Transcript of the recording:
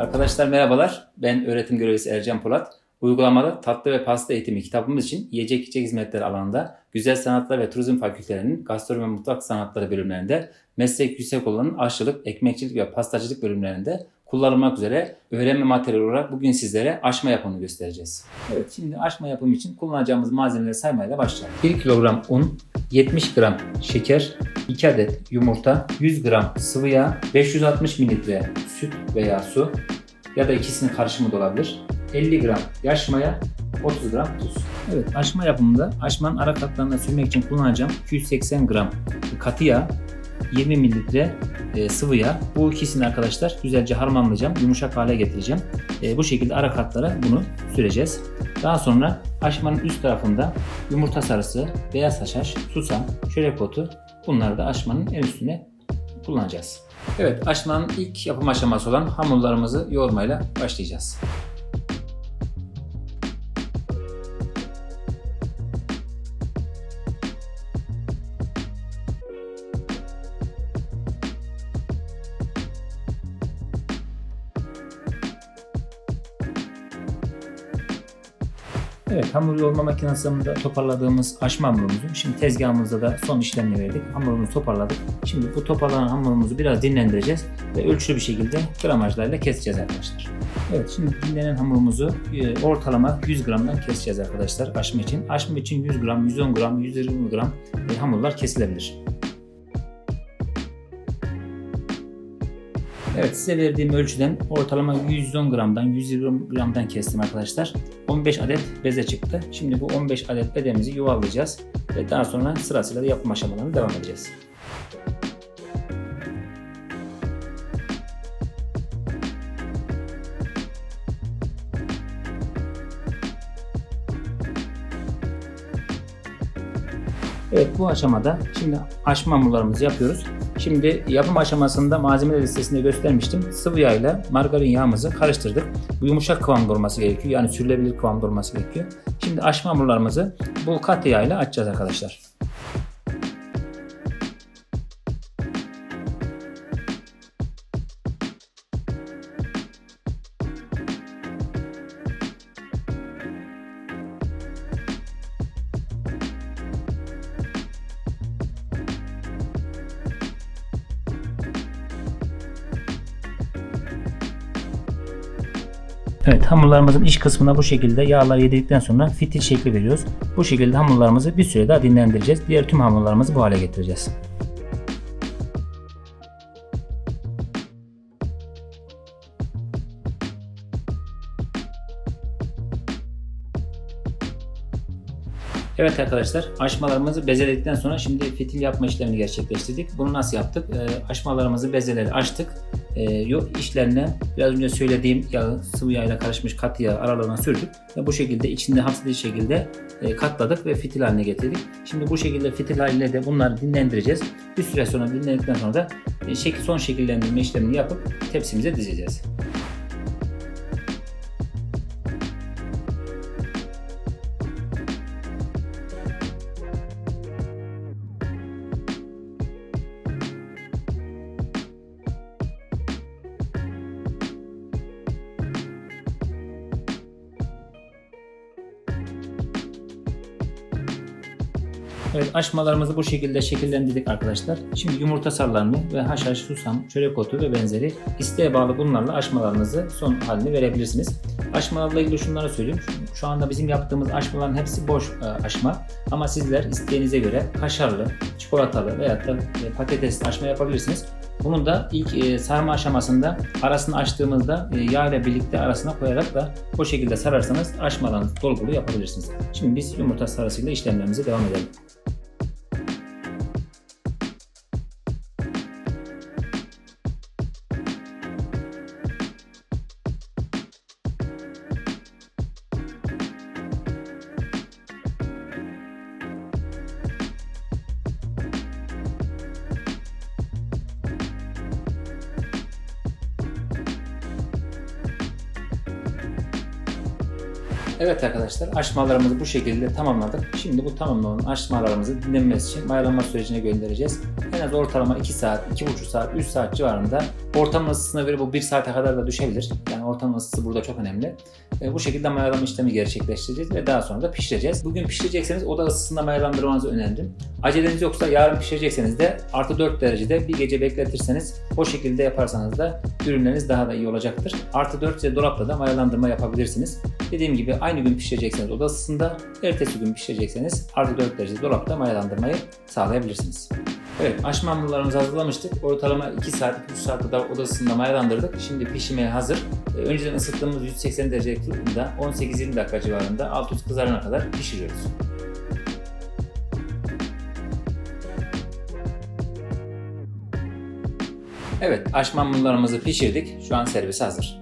Arkadaşlar merhabalar. Ben öğretim görevlisi Ercan Polat. Uygulamalı tatlı ve pasta eğitimi kitabımız için yiyecek içecek hizmetleri alanında Güzel Sanatlar ve Turizm Fakültelerinin Gastronomi ve Mutfak Sanatları bölümlerinde Meslek Yüksekokulu'nun aşçılık, ekmekçilik ve pastacılık bölümlerinde kullanılmak üzere öğrenme materyali olarak bugün sizlere aşma yapımını göstereceğiz. Evet şimdi aşma yapımı için kullanacağımız malzemeleri saymayla başlayalım. 1 kilogram un, 70 gram şeker, 2 adet yumurta, 100 gram sıvı yağ, 560 mililitre süt veya su ya da ikisinin karışımı da olabilir. 50 gram yaş maya, 30 gram tuz. Evet aşma yapımında aşmanın ara katlarına sürmek için kullanacağım 280 gram katı yağ, 20 mililitre e, sıvı yağ. Bu ikisini arkadaşlar güzelce harmanlayacağım, yumuşak hale getireceğim. E, bu şekilde ara katlara bunu süreceğiz. Daha sonra aşmanın üst tarafında yumurta sarısı, beyaz haşhaş, susam, çörek otu bunları da aşmanın en üstüne kullanacağız. Evet aşmanın ilk yapım aşaması olan hamurlarımızı yoğurmayla başlayacağız. Evet hamur yoğurma makinesinde toparladığımız aşma hamurumuzu şimdi tezgahımızda da son işlemini verdik. Hamurumuzu toparladık. Şimdi bu toparlanan hamurumuzu biraz dinlendireceğiz ve ölçülü bir şekilde gramajlarla keseceğiz arkadaşlar. Evet şimdi dinlenen hamurumuzu e, ortalama 100 gramdan keseceğiz arkadaşlar aşma için. Aşma için 100 gram, 110 gram, 120 gram e, hamurlar kesilebilir. Evet size verdiğim ölçüden ortalama 110 gramdan 120 gramdan kestim arkadaşlar. 15 adet beze çıktı. Şimdi bu 15 adet bezemizi yuvarlayacağız ve daha sonra sırasıyla da yapım aşamalarına devam edeceğiz. Evet bu aşamada şimdi aşma hamurlarımızı yapıyoruz. Şimdi yapım aşamasında malzeme listesinde göstermiştim. Sıvı yağ ile margarin yağımızı karıştırdık. Bu yumuşak kıvamda olması gerekiyor. Yani sürülebilir kıvamda olması gerekiyor. Şimdi aşma hamurlarımızı bu katı yağ ile açacağız arkadaşlar. Evet hamurlarımızın iç kısmına bu şekilde yağlar yedirdikten sonra fitil şekli veriyoruz. Bu şekilde hamurlarımızı bir süre daha dinlendireceğiz. Diğer tüm hamurlarımızı bu hale getireceğiz. Evet arkadaşlar aşmalarımızı bezeledikten sonra şimdi fitil yapma işlemini gerçekleştirdik. Bunu nasıl yaptık? E, aşmalarımızı bezeleri açtık. E, yok işlerine biraz önce söylediğim yağı sıvı yağ ile karışmış katı yağ aralarına sürdük. Ve bu şekilde içinde hapsedici şekilde e, katladık ve fitil haline getirdik. Şimdi bu şekilde fitil haline de bunları dinlendireceğiz. Bir süre sonra dinlendikten sonra da e, şekil, son şekillendirme işlemini yapıp tepsimize dizeceğiz. Evet aşmalarımızı bu şekilde şekillendirdik arkadaşlar. Şimdi yumurta sarılarını ve haşhaş, susam, çörek otu ve benzeri isteğe bağlı bunlarla aşmalarınızı son halini verebilirsiniz. Aşmalarla ilgili şunları söyleyeyim. Şu anda bizim yaptığımız aşmaların hepsi boş e, aşma. Ama sizler isteğinize göre kaşarlı, çikolatalı veya da e, patatesli aşma yapabilirsiniz. Bunun da ilk e, sarma aşamasında arasını açtığımızda e, yağ ile birlikte arasına koyarak da bu şekilde sararsanız aşmalarınızı dolgulu yapabilirsiniz. Şimdi biz yumurta sarısıyla işlemlerimize devam edelim. Evet arkadaşlar aşmalarımızı bu şekilde tamamladık. Şimdi bu tamamlanan aşmalarımızı dinlenmesi için mayalanma sürecine göndereceğiz. En az ortalama 2 saat, 2,5 saat, 3 saat civarında ortam ısısına göre bu 1 saate kadar da düşebilir. Yani ortam ısısı burada çok önemli. E, bu şekilde mayalama işlemi gerçekleştireceğiz ve daha sonra da pişireceğiz. Bugün pişirecekseniz oda ısısında mayalandırmanızı öneririm. Aceleniz yoksa yarın pişirecekseniz de artı 4 derecede bir gece bekletirseniz o şekilde yaparsanız da ürünleriniz daha da iyi olacaktır. Artı 4 derece dolapta da mayalandırma yapabilirsiniz. Dediğim gibi aynı gün pişirecekseniz oda ısısında, ertesi gün pişirecekseniz artı 4 derece dolapta mayalandırmayı sağlayabilirsiniz. Evet, aş mamullarımızı hazırlamıştık. Ortalama 2 saat, 3 saat kadar oda ısısında mayalandırdık. Şimdi pişmeye hazır. Ee, Önceden ısıttığımız 180 derece fırında 18-20 dakika civarında alt üst kızarana kadar pişiriyoruz. Evet, aş mamullarımızı pişirdik. Şu an servise hazır.